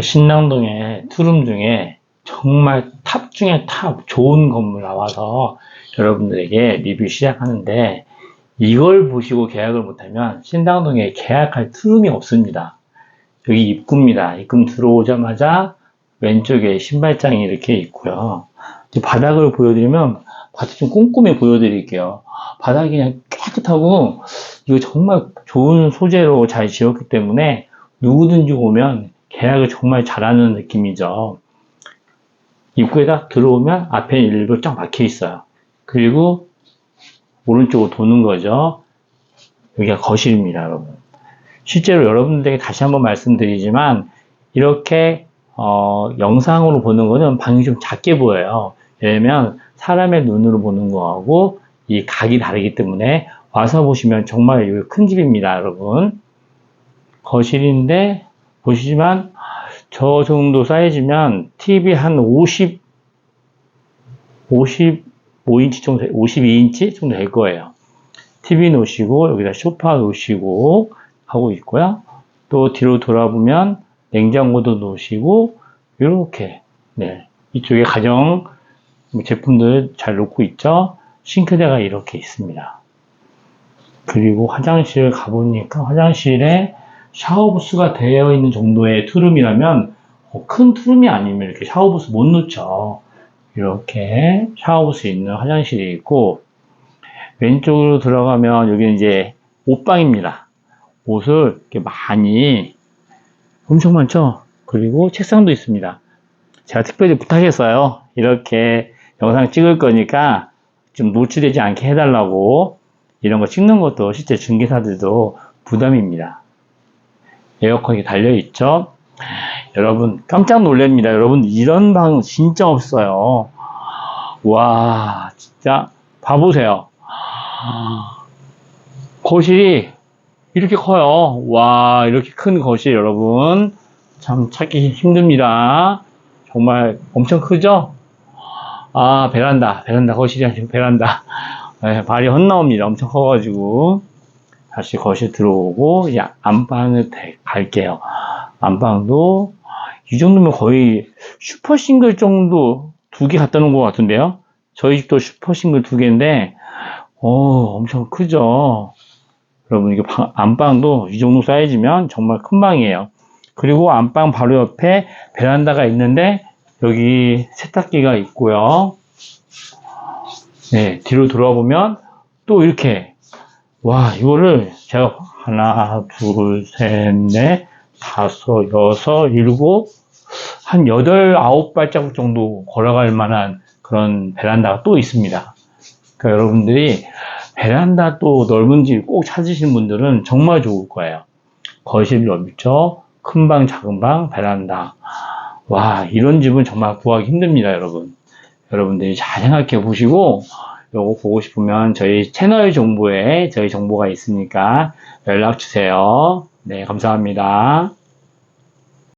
신당동의 투룸 중에 정말 탑 중에 탑 좋은 건물 나와서 여러분들에게 리뷰 시작하는데 이걸 보시고 계약을 못하면 신당동에 계약할 투룸이 없습니다. 여기 입구입니다. 입구 들어오자마자 왼쪽에 신발장이 이렇게 있고요. 바닥을 보여드리면 바닥 좀 꼼꼼히 보여드릴게요. 바닥이 그냥 깨끗하고 이거 정말 좋은 소재로 잘 지었기 때문에 누구든지 오면 계약을 정말 잘하는 느낌이죠. 입구에 딱 들어오면 앞에 일부 쫙 막혀 있어요. 그리고 오른쪽으로 도는 거죠. 여기가 거실입니다, 여러분. 실제로 여러분들에게 다시 한번 말씀드리지만 이렇게 어, 영상으로 보는 거는 방이 좀 작게 보여요. 왜냐면 사람의 눈으로 보는 거하고 이 각이 다르기 때문에 와서 보시면 정말 여기 큰 집입니다, 여러분. 거실인데 보시지만 저 정도 사이즈면 TV 한 50, 55인치 정도, 52인치 정도 될 거예요. TV 놓으시고 여기다 소파 놓으시고 하고 있고요. 또 뒤로 돌아보면 냉장고도 놓으시고 이렇게 네 이쪽에 가정 제품들 잘 놓고 있죠. 싱크대가 이렇게 있습니다. 그리고 화장실 가보니까 화장실에 샤워부스가 되어 있는 정도의 투룸이라면 어, 큰 투룸이 아니면 이렇게 샤워부스 못 놓죠. 이렇게 샤워부스 있는 화장실이 있고 왼쪽으로 들어가면 여기는 이제 옷방입니다. 옷을 이렇게 많이 엄청 많죠? 그리고 책상도 있습니다. 제가 특별히 부탁했어요. 이렇게 영상 찍을 거니까 좀 노출되지 않게 해달라고 이런 거 찍는 것도 실제 중개사들도 부담입니다. 에어컨이 달려있죠? 여러분 깜짝 놀랍니다. 여러분 이런 방 진짜 없어요. 와 진짜 봐보세요. 거실이 이렇게 커요. 와 이렇게 큰 거실 여러분 참 찾기 힘듭니다. 정말 엄청 크죠? 아 베란다 베란다 거실이 아니고 베란다 네, 발이 헛나옵니다. 엄청 커가지고 다시 거실 들어오고 이제 안방을 대- 갈게요. 안방도 이 정도면 거의 슈퍼 싱글 정도 두 개 갖다 놓은 것 같은데요. 저희 집도 슈퍼 싱글 두 개인데 어 엄청 크죠. 여러분 이게 방- 안방도 이 정도 사이즈면 정말 큰 방이에요. 그리고 안방 바로 옆에 베란다가 있는데 여기 세탁기가 있고요. 네, 뒤로 돌아와 보면 또 이렇게 와 이거를 제가 하나, 둘, 셋, 넷, 다섯, 여섯, 일곱 한 여덟, 아홉 발자국 정도 걸어갈 만한 그런 베란다가 또 있습니다. 그러니까 여러분들이 베란다 또 넓은 집꼭 찾으시는 분들은 정말 좋을 거예요. 거실 넓죠? 큰 방, 작은 방, 베란다. 와, 이런 집은 정말 구하기 힘듭니다, 여러분. 여러분들이 잘 생각해 보시고, 요거 보고 싶으면 저희 채널 정보에 저희 정보가 있으니까 연락 주세요. 네, 감사합니다.